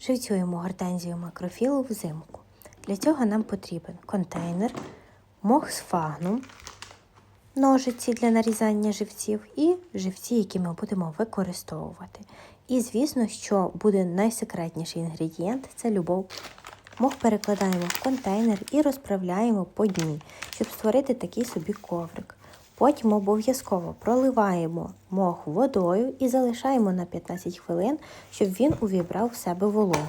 Живцюємо гортензію макрофілу взимку. Для цього нам потрібен контейнер, мох з фагном, ножиці для нарізання живців і живці, які ми будемо використовувати. І, звісно, що буде найсекретніший інгредієнт це любов. Мох перекладаємо в контейнер і розправляємо по дні, щоб створити такий собі коврик. Потім обов'язково проливаємо мох водою і залишаємо на 15 хвилин, щоб він увібрав в себе вологу.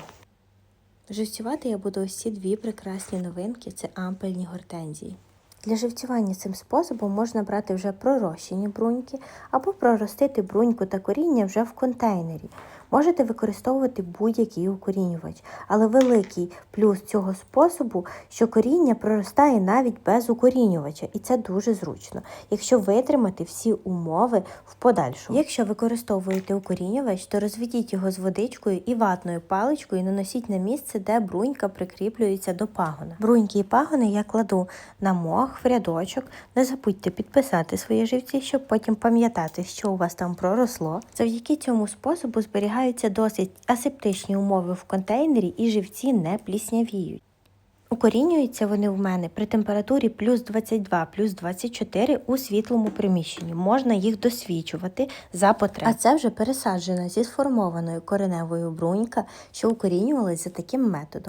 Живцювати я буду ось ці дві прекрасні новинки це ампельні гортензії. Для живцювання цим способом можна брати вже пророщені бруньки або проростити бруньку та коріння вже в контейнері. Можете використовувати будь-який укорінювач, але великий плюс цього способу, що коріння проростає навіть без укорінювача, і це дуже зручно, якщо витримати всі умови в подальшому. Якщо використовуєте укорінювач, то розведіть його з водичкою і ватною паличкою і наносіть на місце, де брунька прикріплюється до пагона. Бруньки і пагони я кладу на мох в рядочок. Не забудьте підписати свої живці, щоб потім пам'ятати, що у вас там проросло. Завдяки цьому способу зберігаються досить асептичні умови в контейнері і живці не пліснявіють. Укорінюються вони в мене при температурі плюс 22, плюс 24 у світлому приміщенні. Можна їх досвічувати за потреб. А це вже пересаджена зі сформованою кореневою брунька, що укорінювалась за таким методом.